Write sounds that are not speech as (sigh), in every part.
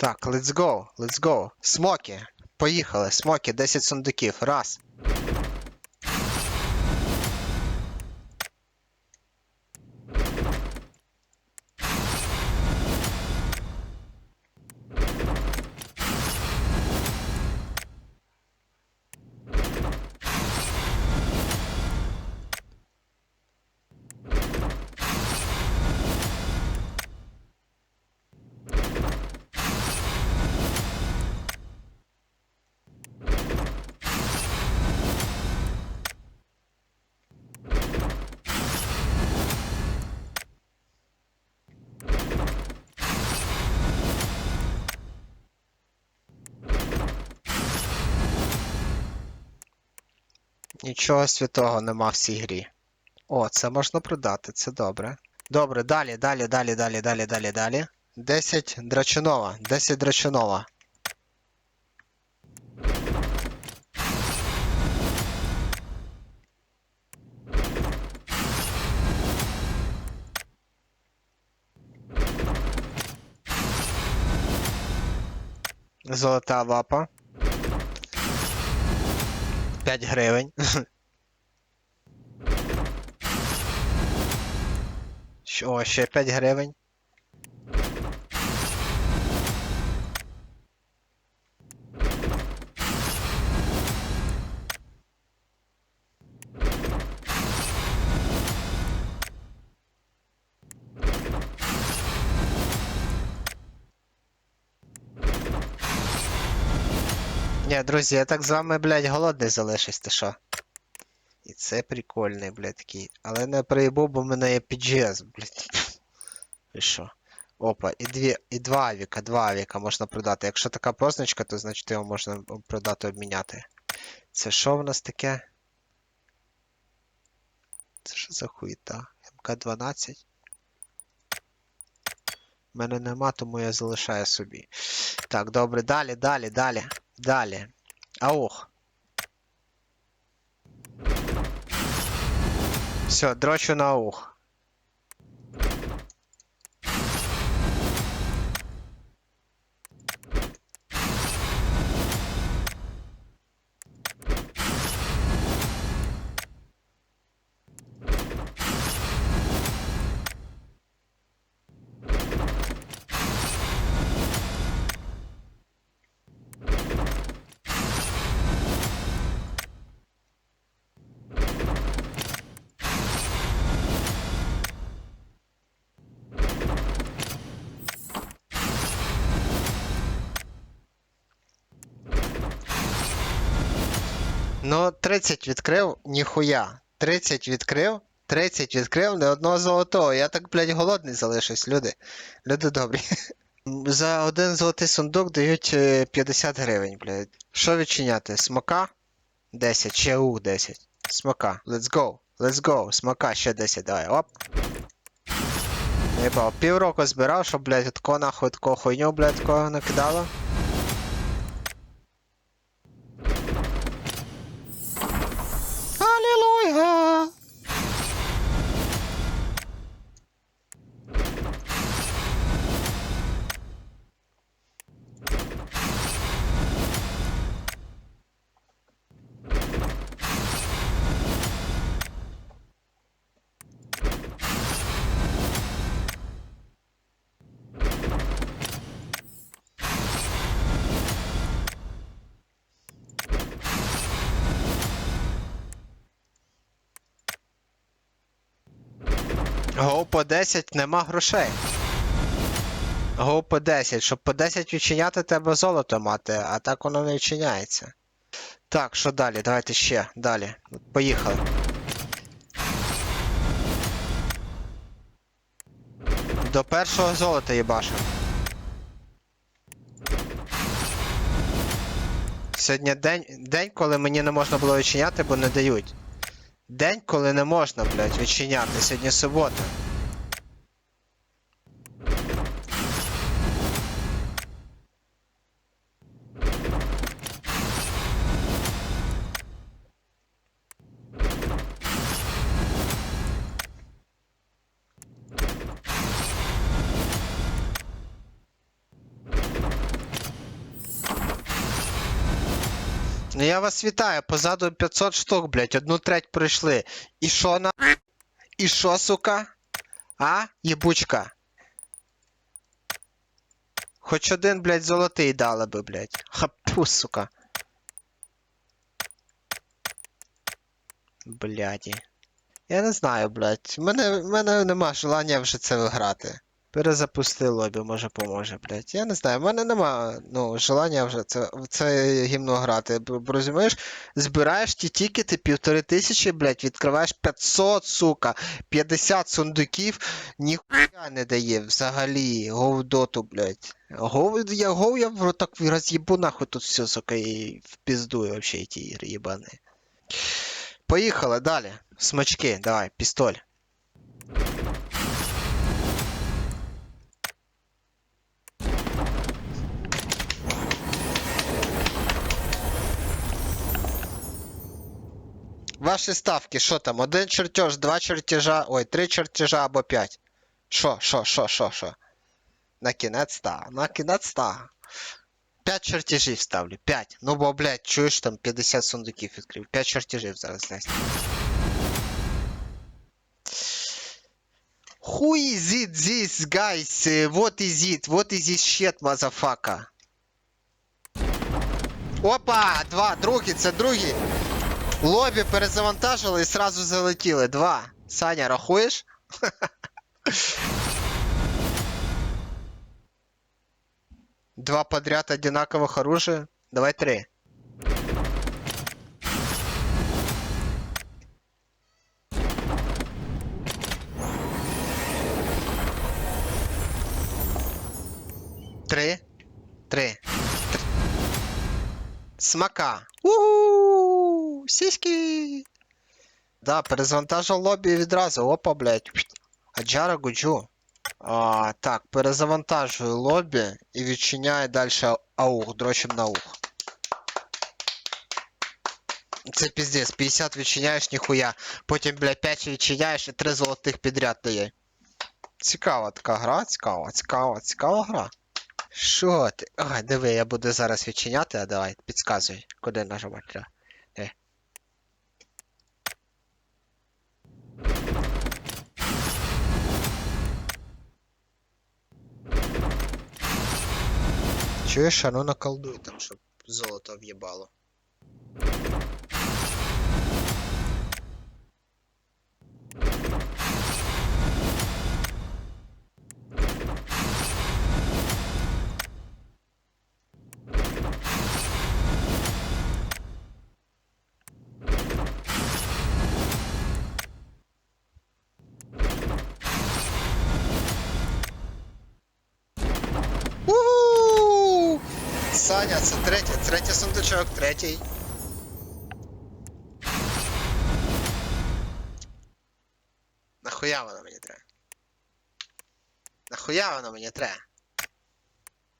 Так, let's go, let's go. Смоки. Поїхали. Смоки, 10 сундуків. Раз. Нічого святого нема в цій грі. О, це можна продати, це добре. Добре, далі, далі, далі, далі, далі, далі, далі. 10 драчунова, 10 драчунова. Золота лапа. 5 гривень. Що, ще 5 гривень. Друзі, я так з вами, блядь, голодний залишусь, ти що? І це прикольний, блядь, такий. Але не проїбу, бо в мене є PGS, блядь. (laughs) І що? Опа, і дві, і два авіка, два авіка можна продати. Якщо така позначка, то значить його можна продати обміняти. Це що в нас таке? Це що за хуйта? МК-12? У мене нема, тому я залишаю собі. Так, добре, далі, далі, далі. Далі. Аух. Все, дрочу на аух. Ну, 30 відкрив, ніхуя. 30 відкрив, 30 відкрив, не одного золотого. Я так, блядь, голодний залишусь, люди. Люди добрі. (laughs) За один золотий сундук дають е, 50 гривень, блядь. Що відчиняти? Смока? 10, ще у 10. Смока. Let's go. Let's go. Смока, ще 10, давай. Оп. Єбав, півроку збирав, щоб, блядь, тако нахуй таку хуйню, блядь, такого накидало. Yeah. Гоу по 10 нема грошей. Гоу по 10. Щоб по 10 відчиняти, треба золото мати, а так воно не відчиняється. Так, що далі? Давайте ще. Далі. Поїхали. До першого золота їбашу. Сьогодні день, день, коли мені не можна було відчиняти, бо не дають. День, коли не можна, блядь, відчиняти. Сьогодні субота. Ну я вас вітаю, позаду 500 штук, блядь, одну треть пройшли. І шо на. І шо, сука? А? Єбучка. Хоч один, блядь, золотий дали би, блядь. Хапу, сука. Бляді. Я не знаю, блядь. В мене, мене нема желання вже це виграти. Перезапусти лобі, може поможе, блядь. Я не знаю, в мене нема ну, желання вже це, це гімно грати. Розумієш? Збираєш ті тікети, півтори тисячі, блядь, відкриваєш 500, сука, 50 сундуків, ніхуя не дає взагалі. Говдоту, блядь. Гов, я, гов я так роз'їбу нахуй тут все, сука, і впіздую вообще ті ігри їбані. Поїхали далі. Смачки, давай, пістоль. Ваші ставки, що там? Один чертеж, два чертежа, ой, три чертежа або п'ять. Що, що, що, що, що? На кінець та, на кінець та. П'ять чертежів ставлю, п'ять. Ну бо, блядь, чуєш там 50 сундуків відкрив. П'ять чертежів зараз дасть. Who is it this, guys? Uh, What is it? What is this shit, motherfucker? Опа! Два, другий, це другий. Лобі перезавантажили і сразу залетіли. Два. Саня, рахуєш? (laughs) Два подряд одинаковых оружия. Давай три. Три. Три. Тр- Смака. у Сіськи. Да, перезавантажив лобі відразу. Опа, блядь. Аджара Гуджу. А, так, перезавантажую лобі і відчиняю далі аух, дрочим на ух. Це піздець, 50 відчиняєш, ніхуя. Потім, блядь, 5 відчиняєш і 3 золотих підряд дає. Цікава така гра, цікава, цікава, цікава гра. Що ти? Ай, диви, я буду зараз відчиняти, а давай, підказуй, куди нажимати Чуєш, а ну наколдуй там, щоб золото в'єбало. Саня, це третій, третій сундучок, третій. Нахуя воно мені треба? Нахуя воно мені треба?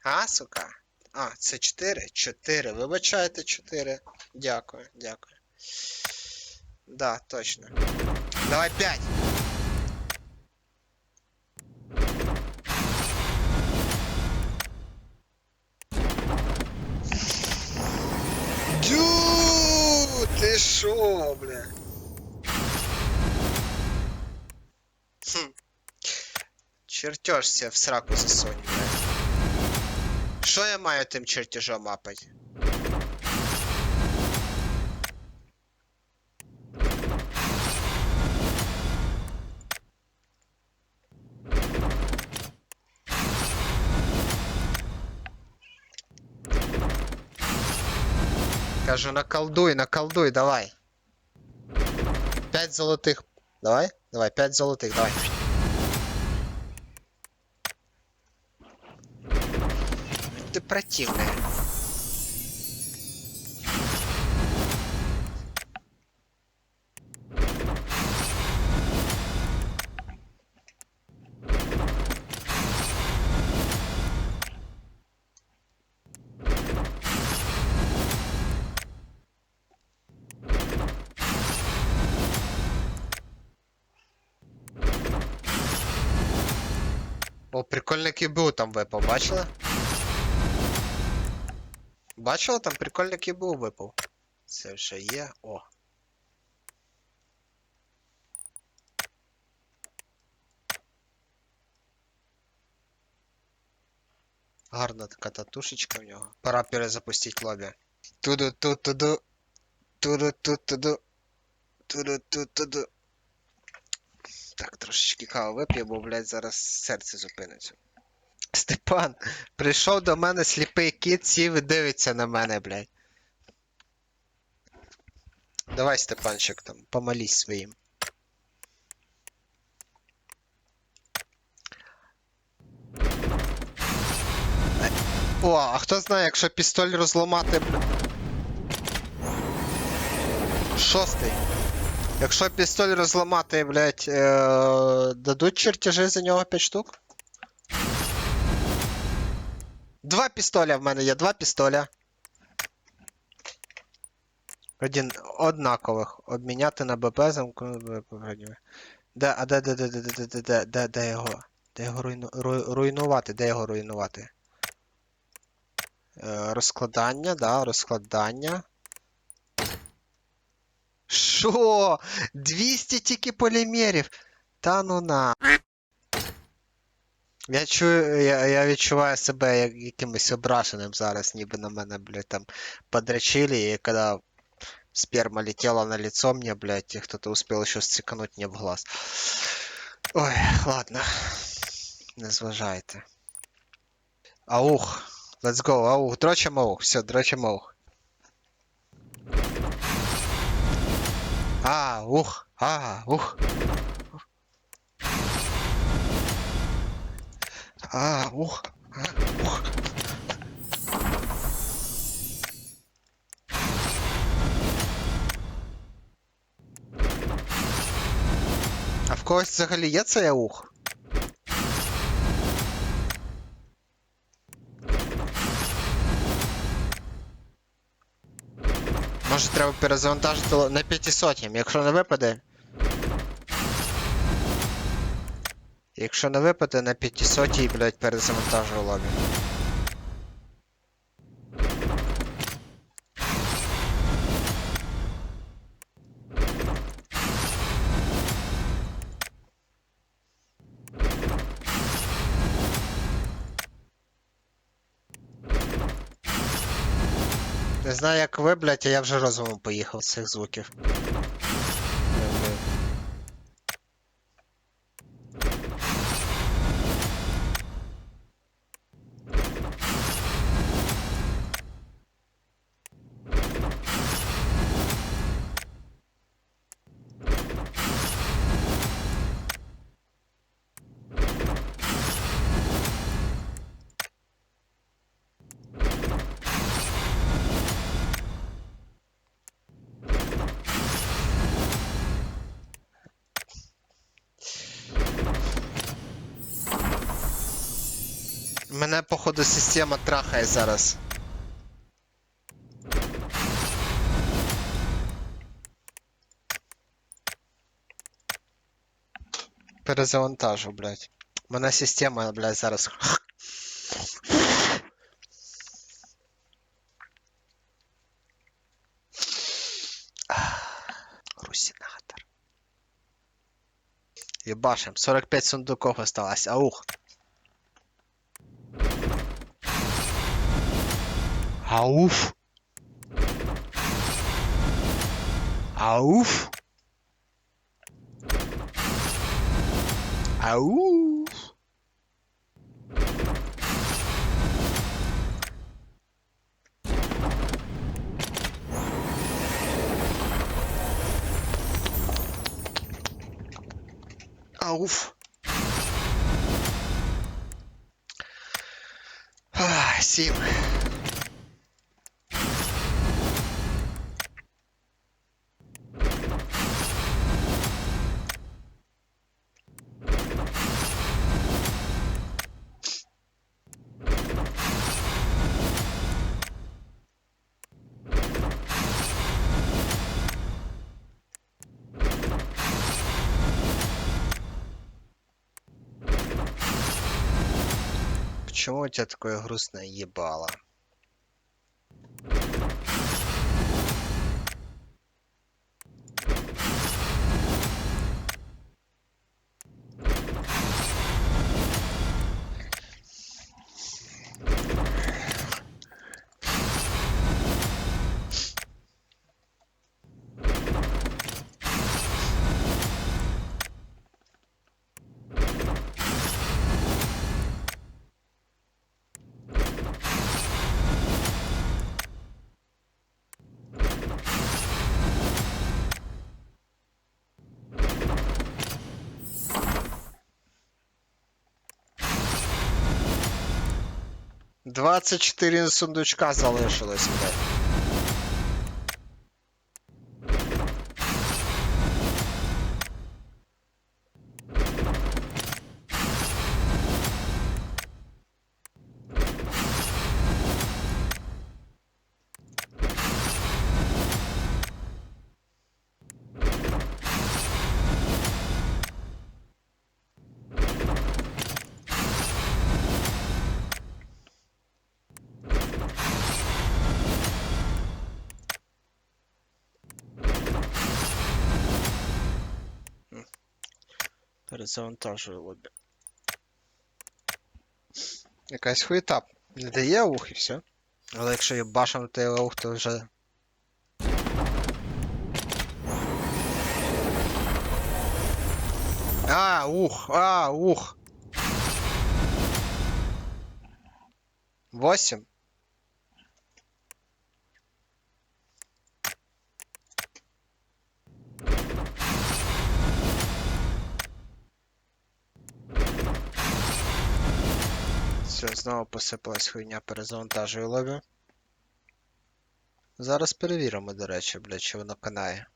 А, сука? А, це 4? 4. Вибачайте, 4. Дякую, дякую. Да, точно. Давай 5. Дю, ти шо, бля? Хм. Чертеж себе в сраку засунь, бля. Що я маю тим чертежом мапать? Кажу, наколдуй, наколдуй, давай. Пять золотых. Давай, давай, пять золотых, давай. Ты противная. О, прикольний кібу там випав, бачила? Бачила, там прикольний кібу випав. Це вже є. О. Гарна така татушечка в нього. Пора перезапустити лобі. Туду-ту-туду. Туду-ту-туду. Туду-ту-туду. Так, трошечки каву вип'ю, бо, блядь, зараз серце зупиниться. Степан, прийшов до мене сліпий кіт, сів і дивиться на мене, блядь. Давай, Степанчик, там, помолись своїм. О, а хто знає, якщо пістоль розламати. Шостий. Якщо пістоль розламати, блядь, е- дадуть чертежі за нього 5 штук? Два пістоля в мене є, два пістоля. Один однакових. Обміняти на БП попередньо. Де, а де, де, де, де, де, де, де, де, де його? Де його руйну, руйнувати? Де його руйнувати? Е, розкладання, да, розкладання. Що? 200 тільки полімерів. Та ну на. Я чую, я, я відчуваю себе як якимось ображеним зараз, ніби на мене, блядь, там подрочили, и когда сперма летела на лицо мне, блядь, и кто-то успел еще сцикануть мне в глаз. Ой, ладно. Не зважайте. Аух. Let's go, аух. Дрочим аух. Все, дрочим аух. А, ух. А, ух. А, ух. А, ух. А в когось взагалі є цей аух? Може треба перезавантажити на 500, якщо не випаде. Якщо не випаде на 500, блядь, перезавантажу лобі. Знаю, як ви, блядь, а я вже розумом поїхав з цих звуків. Мене, походу, система трахає зараз. Перезавантажу, блядь. Мене система, блядь, зараз. (sighs) Русинатор. Ебашим. 45 сундуков осталось. Аух. Rauf. Rauf. Rauf. Rauf. Ah, sim. Почему у тебя такое грустное ебало? 24 сундучка залишилось. Перезавантажую лобі. Якась хуєта. Не дає аух і все. Але якщо є башам той аух, то вже. А, ух, а, ух. Восемь. Все, знову посипалась хуйня, перезавантажую лобі. Зараз перевіримо, до речі, блядь, чи воно канає.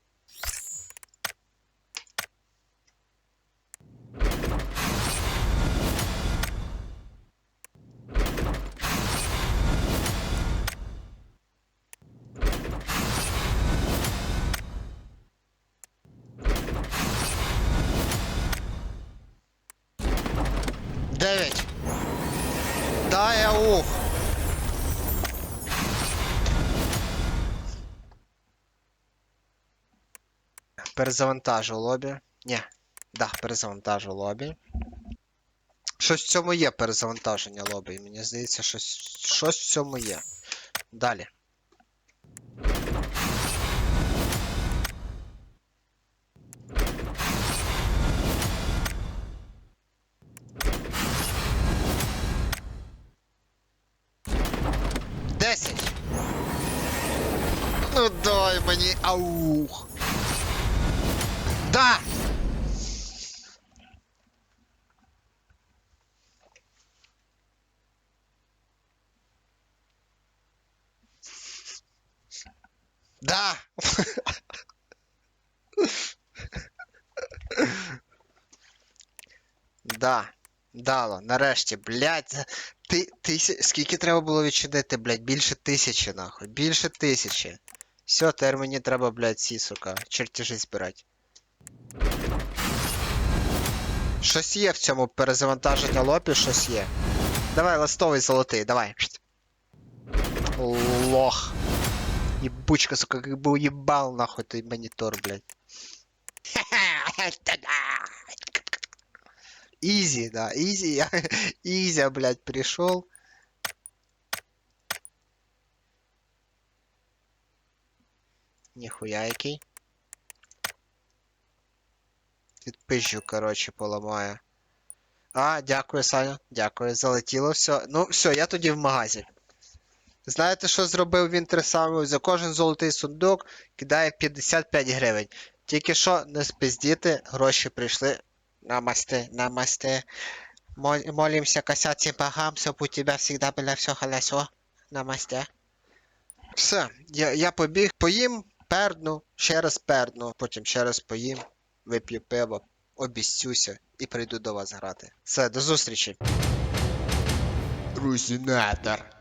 Перезавантажу лобі. Ні. Да, перезавантажу лобі. Щось в цьому є перезавантаження лобі. Мені здається, щось, щось в цьому є. Далі. Десять. Ну дай мені аух. Да! Да! Да. Дало, нарешті, блядь, ти, тисяч... скільки треба було відчинити, блядь, більше тисячі, нахуй, більше тисячі. Все, тепер мені треба, блядь, ці, сука, чертежі збирати. Щось є в цьому перезавантаженні лопі, щось є. Давай, ластовий золотий, давай. Лох. Ебучка, сука, как бы уебал нахуй ты монитор, блядь. (laughs) Изи, да, изи, изя, (laughs) блядь, пришел. Нихуя який. Підпизжу, короче, поламаю. А, дякую, Саня. Дякую, залетіло все. Ну, все, я тоді в магазі. Знаєте, що зробив він те? За кожен золотий сундук кидає 55 гривень. Тільки що не спиздіти, гроші прийшли. Намасте, намасте. Молимся косяці богам, щоб у тебе завжди було все хорошо. Намасте. Все, я, я побіг, поїм, пердну, ще раз пердну, потім ще раз поїм, вип'ю пиво, обіцюся і прийду до вас грати. Все, до зустрічі. Русінатор.